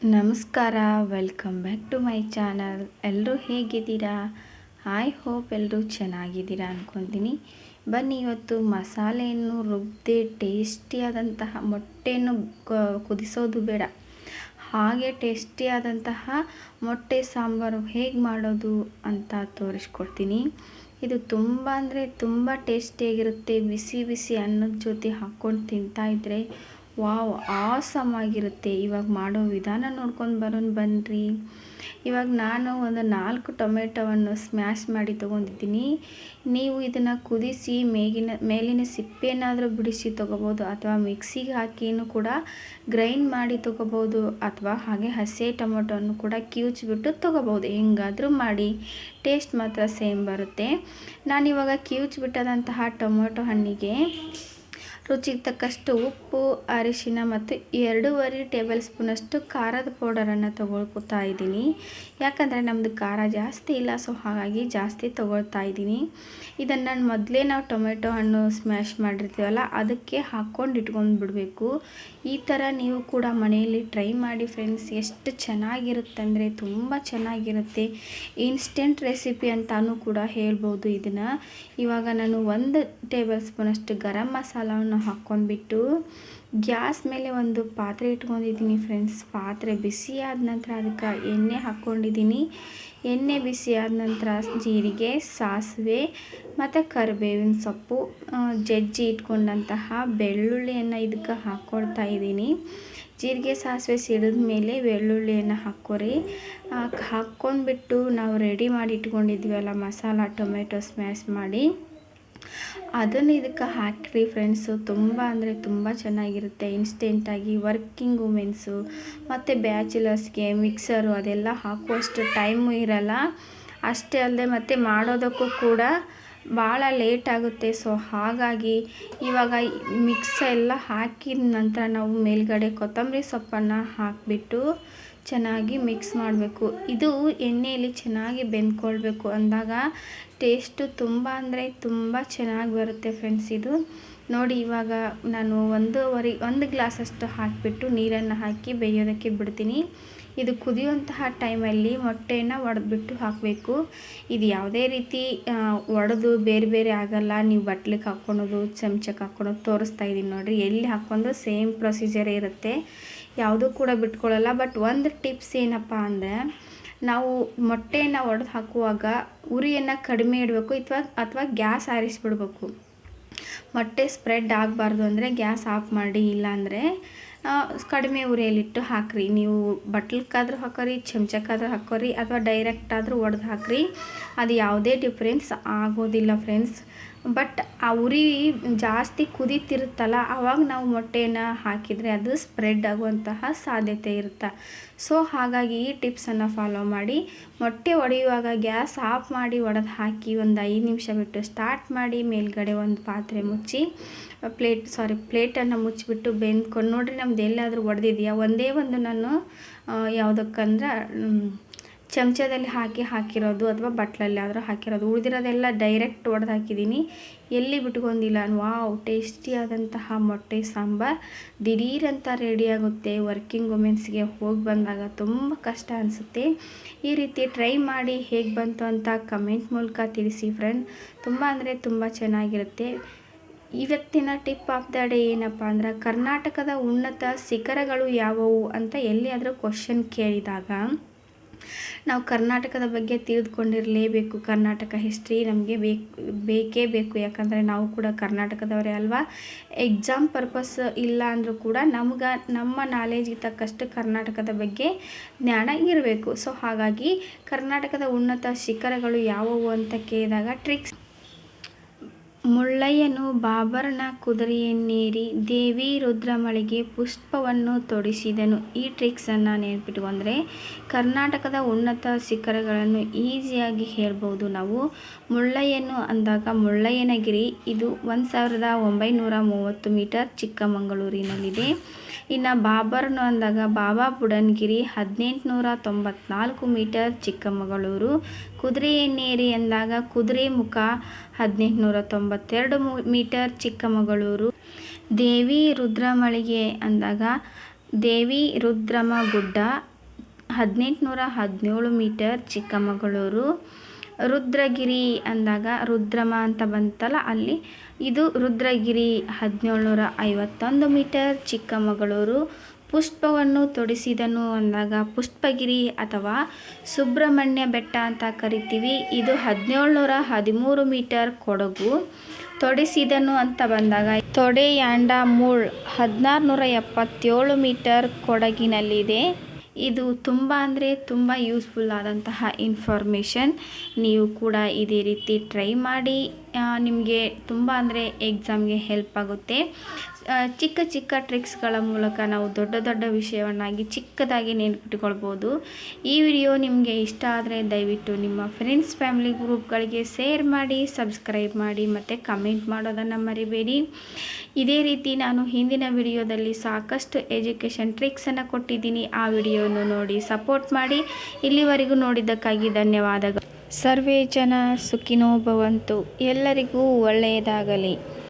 ನಮಸ್ಕಾರ welcome back to my channel ಎಲ್ಲರೂ ಹೇಗಿದ್ದೀರಾ? ಐ ಹೋಪ್ ಎಲ್ಲರೂ ಚೆನ್ನಾಗಿದ್ದೀರಾ ಅಂದ್ಕೊತೀನಿ ಬನ್ನಿ, ಇವತ್ತು ಮಸಾಲೆಯನ್ನು ರುಬ್ಬದೆ ಟೇಸ್ಟಿಯಾದಂತಹ ಮೊಟ್ಟೆಯನ್ನು ಕುದಿಸೋದು ಬೇಡ. ಹಾಗೆ ಟೇಸ್ಟಿಯಾದಂತಹ ಮೊಟ್ಟೆ ಸಾಂಬಾರು ಹೇಗೆ ಮಾಡೋದು ಅಂತ ತೋರಿಸ್ಕೊಡ್ತೀನಿ. ಇದು ತುಂಬ ಅಂದರೆ ತುಂಬ ಟೇಸ್ಟಿಯಾಗಿರುತ್ತೆ. ಬಿಸಿ ಬಿಸಿ ಅನ್ನದ ಜೊತೆ ಹಾಕ್ಕೊಂಡು ತಿಂತಾಯಿದ್ರೆ ವಾವ್ ಆಸಮ್ ಆಗಿರುತ್ತೆ. ಇವಾಗ ಮಾಡೋ ವಿಧಾನ ನೋಡ್ಕೊಂಡು ಬರೋಣ ಬನ್ನಿರಿ ಇವಾಗ ನಾನು ಒಂದು ನಾಲ್ಕು ಟೊಮೆಟೊವನ್ನು ಸ್ಮ್ಯಾಶ್ ಮಾಡಿ ತೊಗೊಂಡಿದ್ದೀನಿ. ನೀವು ಇದನ್ನು ಕುದಿಸಿ ಮೇಗಿನ, ಮೇಲಿನ ಸಿಪ್ಪೆನಾದರೂ ಬಿಡಿಸಿ ತೊಗೋಬೋದು ಅಥವಾ ಮಿಕ್ಸಿಗೆ ಹಾಕಿನೂ ಕೂಡ ಗ್ರೈಂಡ್ ಮಾಡಿ ತೊಗೋಬೋದು ಅಥವಾ ಹಾಗೆ ಹಸಿ ಟೊಮೆಟೊವನ್ನು ಕೂಡ ಕಿವುಚ್ಬಿಟ್ಟು ತೊಗೋಬೋದು. ಹೆಂಗಾದರೂ ಮಾಡಿ. ಟೇಸ್ಟ್ ಮಾತ್ರ ಸೇಮ್ ಬರುತ್ತೆ. ನಾನಿವಾಗ ಕಿವುಚ್ಬಿಟ್ಟದಂತಹ ಟೊಮೆಟೊ ಹಣ್ಣಿಗೆ ರುಚಿಗೆ ತಕ್ಕಷ್ಟು ಉಪ್ಪು, ಅರಿಶಿನ ಮತ್ತು ಎರಡೂವರೆ ಟೇಬಲ್ ಸ್ಪೂನಷ್ಟು ಖಾರದ ಪೌಡರನ್ನು ತೊಗೊಳ್ಕೊತಾ ಇದ್ದೀನಿ. ಯಾಕಂದರೆ ನಮ್ಮದು ಖಾರ ಜಾಸ್ತಿ ಇಲ್ಲ, ಸೊ ಹಾಗಾಗಿ ಜಾಸ್ತಿ ತೊಗೊಳ್ತಾ ಇದ್ದೀನಿ. ಇದನ್ನು ನಾನು ಮೊದಲೇ ನಾವು ಟೊಮೆಟೊ ಹಣ್ಣು ಸ್ಮ್ಯಾಶ್ ಮಾಡಿರ್ತೀವಲ್ಲ, ಅದಕ್ಕೆ ಹಾಕ್ಕೊಂಡು ಇಟ್ಕೊಂಡು ಬಿಡಬೇಕು. ಈ ಥರ ನೀವು ಕೂಡ ಮನೆಯಲ್ಲಿ ಟ್ರೈ ಮಾಡಿ ಫ್ರೆಂಡ್ಸ್, ಎಷ್ಟು ಚೆನ್ನಾಗಿರುತ್ತೆ ಅಂದರೆ ತುಂಬ ಚೆನ್ನಾಗಿರುತ್ತೆ. ಇನ್ಸ್ಟೆಂಟ್ ರೆಸಿಪಿ ಅಂತಾನೂ ಕೂಡ ಹೇಳ್ಬೋದು ಇದನ್ನು. ಇವಾಗ ನಾನು ಒಂದು ಟೇಬಲ್ ಸ್ಪೂನಷ್ಟು ಗರಂ ಮಸಾಲವನ್ನು ಹಾಕ್ಕೊಂಡ್ಬಿಟ್ಟು ಗ್ಯಾಸ್ ಮೇಲೆ ಒಂದು ಪಾತ್ರೆ ಇಟ್ಕೊಂಡಿದ್ದೀನಿ ಫ್ರೆಂಡ್ಸ್. ಪಾತ್ರೆ ಬಿಸಿ ಆದ ನಂತರ ಅದಕ್ಕೆ ಎಣ್ಣೆ ಹಾಕ್ಕೊಂಡಿದ್ದೀನಿ. ಎಣ್ಣೆ ಬಿಸಿ ಆದ ನಂತರ ಜೀರಿಗೆ, ಸಾಸಿವೆ ಮತ್ತು ಕರಿಬೇವಿನ ಸೊಪ್ಪು ಜಜ್ಜಿ ಇಟ್ಕೊಂಡಂತಹ ಬೆಳ್ಳುಳ್ಳಿಯನ್ನು ಇದಕ್ಕೆ ಹಾಕ್ಕೊಳ್ತಾ ಇದ್ದೀನಿ. ಜೀರಿಗೆ, ಸಾಸಿವೆ ಸಿಡಿದ ಮೇಲೆ ಬೆಳ್ಳುಳ್ಳಿಯನ್ನು ಹಾಕ್ಕೊರಿ. ಹಾಕ್ಕೊಂಡ್ಬಿಟ್ಟು ನಾವು ರೆಡಿ ಮಾಡಿ ಇಟ್ಕೊಂಡಿದ್ವಿ ಅಲ್ಲ ಮಸಾಲ, ಟೊಮೆಟೊ, ಸ್ಮ್ಯಾಶ್ ಮಾಡಿ. ಅದನ್ನು ಇದಕ್ಕೆ ಹಾಕಿರಿ ಫ್ರೆಂಡ್ಸು ತುಂಬ ಅಂದರೆ ತುಂಬ ಚೆನ್ನಾಗಿರುತ್ತೆ. ಇನ್ಸ್ಟೆಂಟಾಗಿ ವರ್ಕಿಂಗ್ ವುಮೆನ್ಸು ಮತ್ತು ಬ್ಯಾಚುಲರ್ಸ್ಗೆ ಮಿಕ್ಸರು ಅದೆಲ್ಲ ಹಾಕುವಷ್ಟು ಟೈಮು ಇರಲ್ಲ. ಅಷ್ಟೇ ಅಲ್ಲದೆ ಮತ್ತು ಮಾಡೋದಕ್ಕೂ ಕೂಡ ಭಾಳ ಲೇಟ್ ಆಗುತ್ತೆ. ಸೊ ಹಾಗಾಗಿ ಇವಾಗ ಮಿಕ್ಸ್ ಎಲ್ಲ ಹಾಕಿದ ನಂತರ ನಾವು ಮೇಲ್ಗಡೆ ಕೊತ್ತಂಬರಿ ಸೊಪ್ಪನ್ನು ಹಾಕಿಬಿಟ್ಟು ಚೆನ್ನಾಗಿ ಮಿಕ್ಸ್ ಮಾಡಬೇಕು. ಇದು ಎಣ್ಣೆಯಲ್ಲಿ ಚೆನ್ನಾಗಿ ಬೆಂದ್ಕೊಳ್ಬೇಕು. ಅಂದಾಗ ಟೇಸ್ಟು ತುಂಬ ಅಂದರೆ ತುಂಬ ಚೆನ್ನಾಗಿ ಬರುತ್ತೆ ಫ್ರೆಂಡ್ಸ್ ಇದು. ನೋಡಿ, ಇವಾಗ ನಾನು ಒಂದೂವರೆ, ಒಂದು ಗ್ಲಾಸಷ್ಟು ಹಾಕಿಬಿಟ್ಟು ನೀರನ್ನು ಹಾಕಿ ಬೇಯೋದಕ್ಕೆ ಬಿಡ್ತೀನಿ. ಇದು ಕುದಿಯುವಂತಹ ಟೈಮಲ್ಲಿ ಮೊಟ್ಟೆಯನ್ನು ಒಡೆದ್ಬಿಟ್ಟು ಹಾಕಬೇಕು. ಇದು ಯಾವುದೇ ರೀತಿ ಒಡೆದು ಬೇರೆ ಬೇರೆ ಆಗಲ್ಲ. ನೀವು ಬಟ್ಲಿಗೆ ಹಾಕ್ಕೊಳೋದು, ಚಮಚಕ್ಕೆ ಹಾಕ್ಕೊಳೋದು ತೋರಿಸ್ತಾ ಇದ್ದೀನಿ ನೋಡಿರಿ. ಎಲ್ಲಿ ಹಾಕ್ಕೊಂಡು ಸೇಮ್ ಪ್ರೊಸೀಜರೇ ಇರುತ್ತೆ. ಯಾವುದೂ ಕೂಡ ಬಿಟ್ಕೊಳ್ಳಲ್ಲ. ಬಟ್ ಒಂದು ಟಿಪ್ಸ್ ಏನಪ್ಪ ಅಂದರೆ, ನಾವು ಮೊಟ್ಟೆಯನ್ನು ಒಡೆದು ಹಾಕುವಾಗ ಉರಿಯನ್ನು ಕಡಿಮೆ ಇಡಬೇಕು. ಅಥವಾ ಅಥವಾ ಗ್ಯಾಸ್ ಆರಿಸ್ಬಿಡ್ಬೇಕು. ಮೊಟ್ಟೆ ಸ್ಪ್ರೆಡ್ ಆಗಬಾರ್ದು ಅಂದರೆ ಗ್ಯಾಸ್ ಆಫ್ ಮಾಡಿ, ಇಲ್ಲಾಂದರೆ ಕಡಿಮೆ ಉರಿಯಲ್ಲಿಟ್ಟು ಹಾಕ್ರಿ. ನೀವು ಬಟ್ಲಕ್ಕಾದರೂ ಹಾಕೋರಿ, ಚಮಚಕ್ಕಾದ್ರೂ ಹಾಕೋರಿ, ಅಥವಾ ಡೈರೆಕ್ಟ್ ಆದರೂ ಒಡೆದು ಹಾಕ್ರಿ. ಅದು ಯಾವುದೇ ಡಿಫ್ರೆನ್ಸ್ ಆಗೋದಿಲ್ಲ ಫ್ರೆಂಡ್ಸ್. ಬಟ್ ಆ ಉರಿ ಜಾಸ್ತಿ ಕುದೀತಿರುತ್ತಲ್ಲ ಆವಾಗ ನಾವು ಮೊಟ್ಟೆನ ಹಾಕಿದರೆ ಅದು ಸ್ಪ್ರೆಡ್ ಆಗುವಂತಹ ಸಾಧ್ಯತೆ ಇರುತ್ತೆ. ಸೊ, ಹಾಗಾಗಿ ಈ ಟಿಪ್ಸನ್ನು ಫಾಲೋ ಮಾಡಿ. ಮೊಟ್ಟೆ ಒಡೆಯುವಾಗ ಗ್ಯಾಸ್ ಆಫ್ ಮಾಡಿ ಒಡೆದು ಹಾಕಿ ಒಂದು ಐದು ನಿಮಿಷ ಬಿಟ್ಟು ಸ್ಟಾರ್ಟ್ ಮಾಡಿ, ಮೇಲ್ಗಡೆ ಒಂದು ಪಾತ್ರೆ ಮುಚ್ಚಿ ಪ್ಲೇಟ್ ಸಾರಿ ಪ್ಲೇಟನ್ನು ಮುಚ್ಚಿಬಿಟ್ಟು ಬೆಂದ್ಕೊಂಡು ನೋಡಿರಿ ನಮ್ದು ಎಲ್ಲಾದರೂ ಒಡೆದಿದೆಯಾ? ಒಂದೇ ಒಂದು ನಾನು ಯಾವುದಕ್ಕಂದ್ರೆ ಚಮಚದಲ್ಲಿ ಹಾಕಿ ಹಾಕಿರೋದು ಅಥವಾ ಬಟ್ಲಲ್ಲಿ ಆದರೂ ಹಾಕಿರೋದು. ಉಳಿದಿರೋದೆಲ್ಲ ಡೈರೆಕ್ಟ್ ಒಡೆದು ಹಾಕಿದ್ದೀನಿ ಎಲ್ಲಿ ಬಿಟ್ಕೊಂಡಿಲ್ಲ? ವಾವ್ ಟೇಸ್ಟಿಯಾದಂತಹ ಮೊಟ್ಟೆ ಸಾಂಬಾರು. ದಿಢೀರಂತ ರೆಡಿಯಾಗುತ್ತೆ ವರ್ಕಿಂಗ್ ವುಮೆನ್ಸ್ಗೆ ಹೋಗಿ ಬಂದಾಗ ತುಂಬ ಕಷ್ಟ ಅನಿಸುತ್ತೆ. ಈ ರೀತಿ ಟ್ರೈ ಮಾಡಿ ಹೇಗೆ ಬಂತು ಅಂತ ಕಮೆಂಟ್ ಮೂಲಕ ತಿಳಿಸಿ ಫ್ರೆಂಡ್ ತುಂಬ ಅಂದರೆ ತುಂಬ ಚೆನ್ನಾಗಿರುತ್ತೆ. ಇವತ್ತಿನ ಟಿಪ್ ಆಫ್ ದ ಡೇ ಏನಪ್ಪ ಅಂದ್ರೆ, ಕರ್ನಾಟಕದ ಉನ್ನತ ಶಿಖರಗಳು ಯಾವುವು ಅಂತ ಎಲ್ಲಿಯಾದರೂ ಕ್ವಶನ್ ಕೇಳಿದಾಗ, ನಾವು ಕರ್ನಾಟಕದ ಬಗ್ಗೆ ತಿಳಿದುಕೊಂಡಿರಲೇಬೇಕು. ಕರ್ನಾಟಕ ಹಿಸ್ಟ್ರಿ ನಮಗೆ ಬೇಕು, ಬೇಕೇ ಬೇಕು. ಯಾಕಂದರೆ ನಾವು ಕೂಡ ಕರ್ನಾಟಕದವರೇ ಅಲ್ವಾ? ಎಕ್ಸಾಮ್ ಪರ್ಪಸ್ ಇಲ್ಲ ಅಂದರೂ ಕೂಡ ನಮ್ಗೆ, ನಮ್ಮ ನಾಲೆಜ್ಗೆ ತಕ್ಕಷ್ಟು ಕರ್ನಾಟಕದ ಬಗ್ಗೆ ಜ್ಞಾನ ಇರಬೇಕು. ಸೊ ಹಾಗಾಗಿ ಕರ್ನಾಟಕದ ಉನ್ನತ ಶಿಖರಗಳು ಯಾವುವು ಅಂತ ಕೇಳಿದಾಗ ಟ್ರಿಕ್ಸ್ ಮುಳ್ಳಯ್ಯನು ಬಾಬರನ ಕುದುರೆಯನ್ನೇರಿ ದೇವಿ ರುದ್ರಮಳಿಗೆ ಪುಷ್ಪವನ್ನು ತೊಡಿಸಿದನು. ಈ ಟ್ರಿಕ್ಸನ್ನು ನೆನಪಿಟ್ಕೊಂಡ್ರೆ ಕರ್ನಾಟಕದ ಉನ್ನತ ಶಿಖರಗಳನ್ನು ಈಸಿಯಾಗಿ ಹೇಳ್ಬೋದು ನಾವು. ಮುಳ್ಳಯ್ಯನು ಅಂದಾಗ ಮುಳ್ಳಯ್ಯನಗಿರಿ, ಇದು ಒಂದು ಸಾವಿರದ ಒಂಬೈನೂರ ಮೂವತ್ತು ಮೀಟರ್ ಚಿಕ್ಕಮಗಳೂರಿನಲ್ಲಿದೆ. ಇನ್ನು ಬಾಬರ್ನು ಅಂದಾಗ ಬಾಬಾ ಬುಡನ್ಗಿರಿ, ಹದಿನೆಂಟುನೂರ ತೊಂಬತ್ನಾಲ್ಕು ಮೀಟರ್ ಚಿಕ್ಕಮಗಳೂರು. ಕುದುರೆಯನ್ನೇರಿ ಅಂದಾಗ ಕುದುರೆಮುಖ ಹದಿನೆಂಟುನೂರ ತೊಂಬತ್ತೆರಡು ಮೀಟರ್ ಚಿಕ್ಕಮಗಳೂರು. ದೇವಿ ರುದ್ರಮಳಿಗೆ ಅಂದಾಗ ದೇವಿ ರುದ್ರಮ ಗುಡ್ಡ ಹದಿನೆಂಟುನೂರ ಹದಿನೇಳು ಮೀಟರ್ ಚಿಕ್ಕಮಗಳೂರು. ರುದ್ರಗಿರಿ ಅಂದಾಗ ರುದ್ರಮ ಅಂತ ಬಂತಲ್ಲ, ಅಲ್ಲಿ ಇದು ರುದ್ರಗಿರಿ ಹದಿನೇಳುನೂರ ಐವತ್ತೊಂದು ಮೀಟರ್ ಚಿಕ್ಕಮಗಳೂರು. ಪುಷ್ಪವನ್ನು ತೊಡಿಸಿದನು ಅಂದಾಗ ಪುಷ್ಪಗಿರಿ ಅಥವಾ ಸುಬ್ರಹ್ಮಣ್ಯ ಬೆಟ್ಟ ಅಂತ ಕರಿತೀವಿ. ಇದು ಹದಿನೇಳುನೂರ ಹದಿಮೂರು ಮೀಟರ್ ಕೊಡಗು. ತೊಡಿಸಿದನು ಅಂತ ಬಂದಾಗ ತೊಡೆಯಾಂಡ ಮೂಳ್ ಹದಿನಾರುನೂರ ಎಪ್ಪತ್ತೇಳು ಮೀಟರ್ ಕೊಡಗಿನಲ್ಲಿದೆ. ಇದು ತುಂಬ ಅಂದರೆ ತುಂಬ ಯೂಸ್ಫುಲ್ ಆದಂತಹ ಇನ್ಫಾರ್ಮೇಷನ್. ನೀವು ಕೂಡ ಇದೇ ರೀತಿ ಟ್ರೈ ಮಾಡಿ. ನಿಮಗೆ ತುಂಬ ಅಂದರೆ ಎಕ್ಸಾಮ್ಗೆ ಹೆಲ್ಪ್ ಆಗುತ್ತೆ. ಚಿಕ್ಕ ಚಿಕ್ಕ ಟ್ರಿಕ್ಸ್ಗಳ ಮೂಲಕ ನಾವು ದೊಡ್ಡ ದೊಡ್ಡ ವಿಷಯವನ್ನಾಗಿ ಚಿಕ್ಕದಾಗಿ ನೆನ್ಪಿಟ್ಕೊಳ್ಬೋದು ಈ ವಿಡಿಯೋ ನಿಮಗೆ ಇಷ್ಟ ಆದರೆ ದಯವಿಟ್ಟು ನಿಮ್ಮ ಫ್ರೆಂಡ್ಸ್ ಫ್ಯಾಮಿಲಿ ಗ್ರೂಪ್ಗಳಿಗೆ ಶೇರ್ ಮಾಡಿ ಸಬ್ಸ್ಕ್ರೈಬ್ ಮಾಡಿ ಮತ್ತು ಕಮೆಂಟ್ ಮಾಡೋದನ್ನು ಮರಿಬೇಡಿ. ಇದೇ ರೀತಿ ನಾನು ಹಿಂದಿನ ವಿಡಿಯೋದಲ್ಲಿ ಸಾಕಷ್ಟು ಎಜುಕೇಷನ್ ಟ್ರಿಕ್ಸನ್ನು ಕೊಟ್ಟಿದ್ದೀನಿ. ಆ ವಿಡಿಯೋನು ನೋಡಿ ಸಪೋರ್ಟ್ ಮಾಡಿ. ಇಲ್ಲಿವರೆಗೂ ನೋಡಿದ್ದಕ್ಕಾಗಿ ಧನ್ಯವಾದಗಳು. ಸರ್ವೇ ಜನ ಸುಖಿನೋ ಭವಂತು. ಎಲ್ಲರಿಗೂ ಒಳ್ಳೆಯದಾಗಲಿ.